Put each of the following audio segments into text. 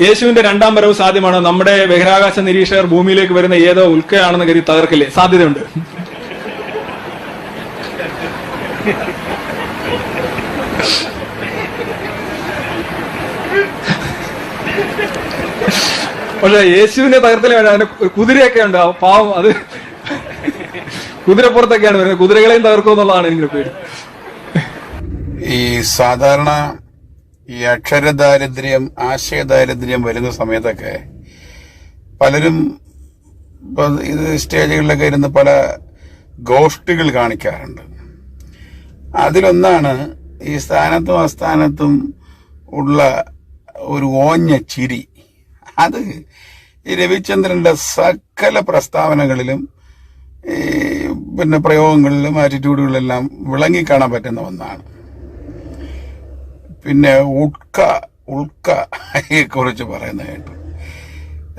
യേശുവിന്റെ രണ്ടാം വരവ് സാധ്യമാണ്? നമ്മുടെ ബഹിരാകാശ നിരീക്ഷകർ ഭൂമിയിലേക്ക് വരുന്ന ഏതോ ഉൽക്കയാണെന്ന് കരുതി തകർക്കില്ലേ? സാധ്യതയുണ്ട്. പക്ഷെ യേശുവിനെ തകർത്തലേ വേണ്ട. അതിന് കുതിരയൊക്കെ ഉണ്ട്. പാവം അത് കുതിരപ്പുറത്തൊക്കെയാണ് വരുന്നത്. കുതിരകളെയും തകർക്കും എന്നുള്ളതാണ് എനിക്ക് പേടി. ഈ സാധാരണ ഈ അക്ഷരദാരിദ്ര്യം ആശയദാരിദ്ര്യം വരുന്ന സമയത്തൊക്കെ പലരും ഇത് സ്റ്റേജുകളിലൊക്കെ ഇരുന്ന് പല ഗോഷ്ഠികൾ കാണിക്കാറുണ്ട്. അതിലൊന്നാണ് ഈ സ്ഥാനത്തും അസ്ഥാനത്തും ഉള്ള ഒരു ഓഞ്ഞ ചിരി. അത് ഈ രവിചന്ദ്രന്റെ സകല പ്രസ്താവനകളിലും പിന്നെ പ്രയോഗങ്ങളിലും ആറ്റിറ്റ്യൂഡുകളിലെല്ലാം വിളങ്ങിക്കാണാൻ പറ്റുന്ന ഒന്നാണ്. പിന്നെ ഉൾക്ക ഉൾക്കയെ കുറിച്ച് പറയുന്നതായിട്ട്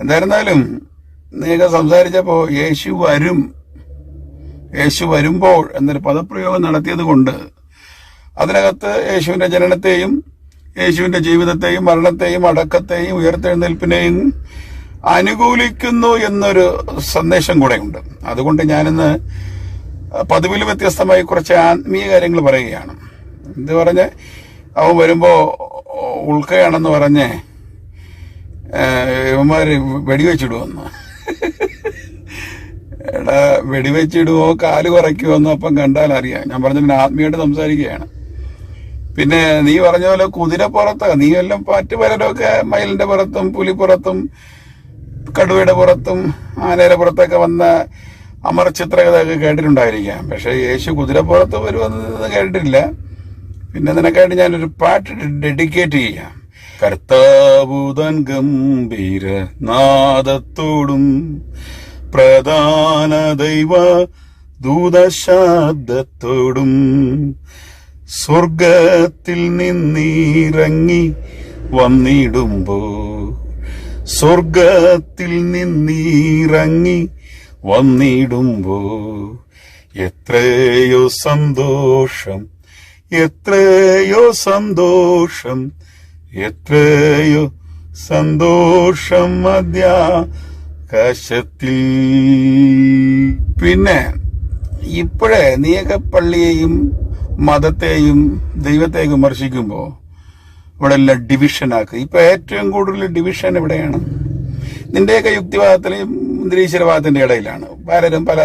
എന്തായിരുന്നാലും നീക്ക സംസാരിച്ചപ്പോ യേശു വരും. യേശു വരുമ്പോൾ എന്നൊരു പദപ്രയോഗം നടത്തിയത് കൊണ്ട് അതിനകത്ത് യേശുവിന്റെ ജനനത്തെയും യേശുവിന്റെ ജീവിതത്തെയും മരണത്തെയും അടക്കത്തെയും ഉയർത്തെഴുന്നേൽപ്പിനെയും അനുകൂലിക്കുന്നു എന്നൊരു സന്ദേശം കൂടെ ഉണ്ട്. അതുകൊണ്ട് ഞാനിന്ന് പതിവിൽ വ്യത്യസ്തമായി കുറച്ച് ആത്മീയ കാര്യങ്ങൾ പറയുകയാണ്. എന്ത് പറഞ്ഞ്? അവൻ വരുമ്പോ ഉൾക്കയാണെന്ന് പറഞ്ഞ് ഇവന്മാര് വെടിവെച്ചിടുവന്ന്. എടാ വെടിവെച്ചിടുവോ കാൽ കുറയ്ക്കുമോ എന്ന് അപ്പം കണ്ടാൽ അറിയാം. ഞാൻ പറഞ്ഞ ആത്മീയമായിട്ട് സംസാരിക്കുകയാണ്. പിന്നെ നീ പറഞ്ഞ പോലെ കുതിരപ്പുറത്ത് നീ എല്ലാം മറ്റു പലരൊക്കെ മയിലിന്റെ പുറത്തും പുലിപ്പുറത്തും കടുവയുടെ പുറത്തും ആനയുടെ പുറത്തൊക്കെ വന്ന അമർ ചിത്രകഥയൊക്കെ കേട്ടിട്ടുണ്ടായിരിക്കാം. പക്ഷെ യേശു കുതിരപ്പുറത്ത് വരുമെന്ന് കേട്ടിട്ടില്ല. പിന്നെ നിനക്കായിട്ട് ഞാനൊരു പാട്ട് ഡെഡിക്കേറ്റ് ചെയ്യാം. കർത്താവുതൻ ഗംഭീര നാദത്തോടും പ്രധാന ദൈവ ദൂതശാബ്ദത്തോടും സ്വർഗത്തിൽ നിന്നിറങ്ങി വന്നിടുമ്പോ സ്വർഗത്തിൽ നിന്നിറങ്ങി വന്നിടുമ്പോ എത്രയോ സന്തോഷം എത്രയോ സന്തോഷം എത്രയോ സന്തോഷം മധ്യാകാശത്തിൽ പിന്നെ ഇപ്പോഴേ നീയൊക്കെ പള്ളിയെയും മതത്തെയും ദൈവത്തെയും വിമർശിക്കുമ്പോ ഇവിടെ എല്ലാം ഡിവിഷനാക്കുക ഇപ്പൊ ഏറ്റവും കൂടുതൽ ഡിവിഷൻ എവിടെയാണ്? നിന്റെയൊക്കെ യുക്തിവാദത്തിലെയും നിരീശ്വരവാദത്തിന്റെ ഇടയിലാണ്. പലരും പല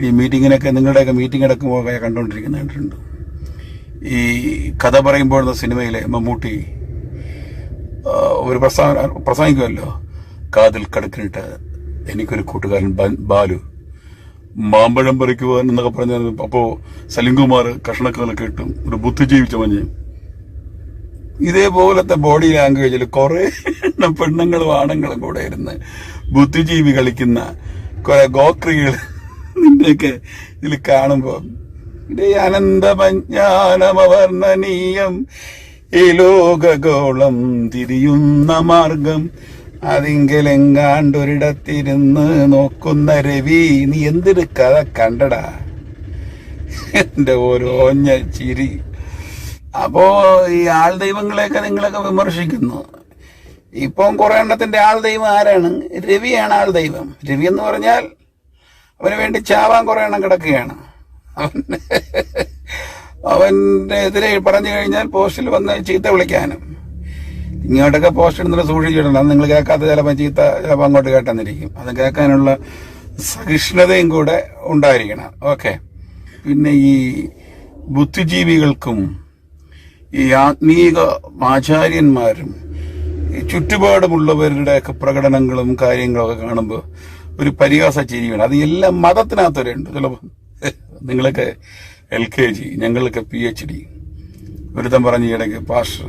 ഈ മീറ്റിങ്ങിനൊക്കെ നിങ്ങളുടെയൊക്കെ മീറ്റിംഗ് എടുക്കുമ്പോൾ കണ്ടുകൊണ്ടിരിക്കുന്ന കണ്ടിട്ടുണ്ട് ഈ കഥ പറയുമ്പോൾ എന്ന സിനിമയിലെ മമ്മൂട്ടി ഒരു പ്രസ്താവന പ്രസംഗിക്കുമല്ലോ. കാതിൽ കടുക്കിനിട്ട് എനിക്കൊരു കൂട്ടുകാരൻ ബാലു. മാമ്പഴം പറിക്കുവാൻ എന്നൊക്കെ പറഞ്ഞ അപ്പോ സലിംകുമാർ കഷണക്കാലൊക്കെ കേട്ടും. ഒരു ബുദ്ധിജീവിച്ച മഞ്ഞ് ഇതേപോലത്തെ ബോഡി ലാംഗ്വേജിൽ കുറേ പെണ്ണുങ്ങളും ആണുങ്ങളും കൂടെ ഇരുന്ന് ബുദ്ധിജീവി കളിക്കുന്ന കുറെ ഗോക്രികൾ നിന്റെയൊക്കെ ഇതിൽ കാണുമ്പോ. ഇത് അനന്തമജ്ഞാനമവർണനീയം ഈ ലോകഗോളം തിരിയുന്ന മാർഗം. അതിങ്കലെങ്ങാണ്ടൊരിടത്തിരുന്ന് നോക്കുന്ന രവി നീ എന്തൊരു കഥ കണ്ടടാ? എന്റെ ഓരോഞ്ഞ ചിരി. അപ്പോ ഈ ആൾ ദൈവങ്ങളെയൊക്കെ നിങ്ങളൊക്കെ വിമർശിക്കുന്നു. ഇപ്പം കുറെ എണ്ണത്തിന്റെ ആൾ ദൈവം ആരാണ്? രവിയാണ് ആൾ ദൈവം. രവി എന്ന് പറഞ്ഞാൽ അവന് വേണ്ടി ചാവാൻ കുറെ എണ്ണം കിടക്കുകയാണ്. അവന്റെ എതിരെ പറഞ്ഞു കഴിഞ്ഞാൽ പോസ്റ്റിൽ വന്ന് ചീത്ത വിളിക്കാനും. ഇങ്ങോട്ടൊക്കെ പോസ്റ്റ് ഇടുന്നത് സൂക്ഷിച്ചിട്ടുണ്ട് അത് നിങ്ങൾ കേൾക്കാത്ത ചിലപ്പോൾ ചീത്ത ചിലപ്പോൾ അങ്ങോട്ട് കേട്ടെന്നിരിക്കും. അത് കേൾക്കാനുള്ള സഹിഷ്ണുതയും കൂടെ ഉണ്ടായിരിക്കണം. ഓക്കെ. പിന്നെ ഈ ബുദ്ധിജീവികൾക്കും ഈ ആത്മീക ആചാര്യന്മാരും ചുറ്റുപാടുമുള്ളവരുടെയൊക്കെ പ്രകടനങ്ങളും കാര്യങ്ങളും ഒക്കെ കാണുമ്പോൾ ഒരു പരിഹാസ ചിരിയാണ് അത് എല്ലാം മതത്തിനകത്തൊരുണ്ട് ചിലപ്പോൾ നിങ്ങളൊക്കെ എൽ കെ ജി ഞങ്ങളൊക്കെ പി എച്ച് ഡി ഒരുത്തം പറഞ്ഞ ഇടയ്ക്ക് പാഷ്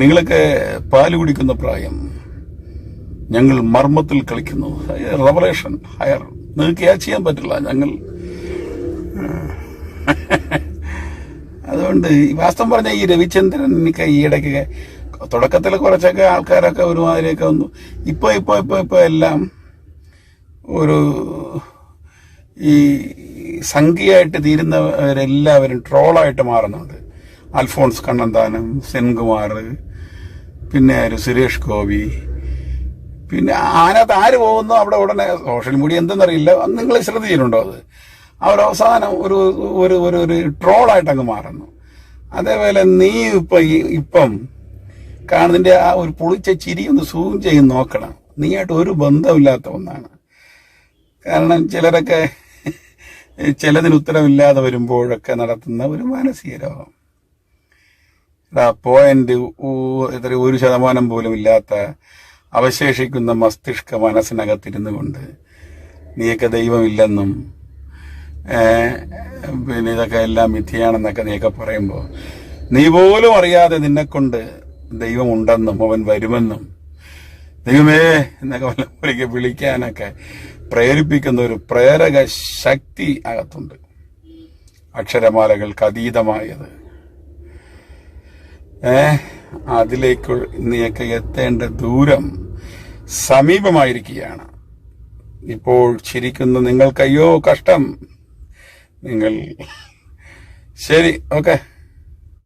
നിങ്ങളൊക്കെ പാൽ കുടിക്കുന്ന പ്രായം ഞങ്ങൾ മർമ്മത്തിൽ കളിക്കുന്നു. റവലേഷൻ ഹയർ നിങ്ങൾക്ക് യാ ചെയ്യാൻ പറ്റില്ല. ഞങ്ങൾ അതുകൊണ്ട് വാസ്തവം പറഞ്ഞ ഈ രവിചന്ദ്രൻ എനിക്ക് ഈ ഇടയ്ക്ക് തുടക്കത്തിൽ കുറച്ചൊക്കെ ആൾക്കാരൊക്കെ ഒരുമാതിരിയൊക്കെ വന്നു. ഇപ്പോൾ ഇപ്പോൾ ഇപ്പോൾ ഇപ്പോൾ എല്ലാം ഒരു ഈ സംഖ്യയായിട്ട് തീരുന്നവരെല്ലാവരും ട്രോളായിട്ട് മാറുന്നുണ്ട്. അൽഫോൺസ് കണ്ണന്താനം സെൻകുമാർ പിന്നെ ഒരു സുരേഷ് ഗോപി. പിന്നെ അതിനകത്ത് ആര് പോകുന്നു? അവിടെ ഉടനെ സോഷ്യൽ മീഡിയ എന്തെന്നറിയില്ല. നിങ്ങൾ ശ്രദ്ധിച്ചിട്ടുണ്ടോ അത്? അവർ അവസാനം ഒരു ഒരു ഒരു ഒരു ട്രോളായിട്ട് അങ്ങ് മാറുന്നു. അതേപോലെ നീ ഇപ്പം ഇപ്പം കാണുന്നതിന്റെ ആ ഒരു പൊളിച്ച ചിരി ഒന്ന് സൂം ചെയ്ത് നോക്കണം. നീയായിട്ട് ഒരു ബന്ധമില്ലാത്ത ഒന്നാണ്. കാരണം ചിലരൊക്കെ ചിലതിന് ഉത്തരവില്ലാതെ വരുമ്പോഴൊക്കെ നടത്തുന്ന ഒരു മാനസിക രോഗം. പോയിന്റ് എത്ര ഒരു ശതമാനം പോലും ഇല്ലാത്ത അവശേഷിക്കുന്ന മസ്തിഷ്ക മനസ്സിനകത്തിരുന്നു കൊണ്ട് നീയൊക്കെ ദൈവമില്ലെന്നും പിന്നെ ഇതൊക്കെ എല്ലാം മിഥ്യയാണെന്നൊക്കെ നീയൊക്കെ പറയുമ്പോൾ നീ പോലും അറിയാതെ നിന്നെക്കൊണ്ട് ദൈവമുണ്ടെന്നും അവൻ വരുമെന്നും ദൈവമേ എന്നൊക്കെ വിളിക്കാനൊക്കെ പ്രേരിപ്പിക്കുന്ന ഒരു പ്രേരക ശക്തി അകത്തുണ്ട്. അക്ഷരമാലകൾക്ക് അതീതമായത്. ഏ അതിലേക്ക് നീയൊക്കെ എത്തേണ്ട ദൂരം സമീപമായിരിക്കുകയാണ്. ഇപ്പോൾ ചിരിക്കുന്ന നിങ്ങൾക്കയ്യോ കഷ്ടം. നിങ്ങൾ ശരി ഓക്കെ.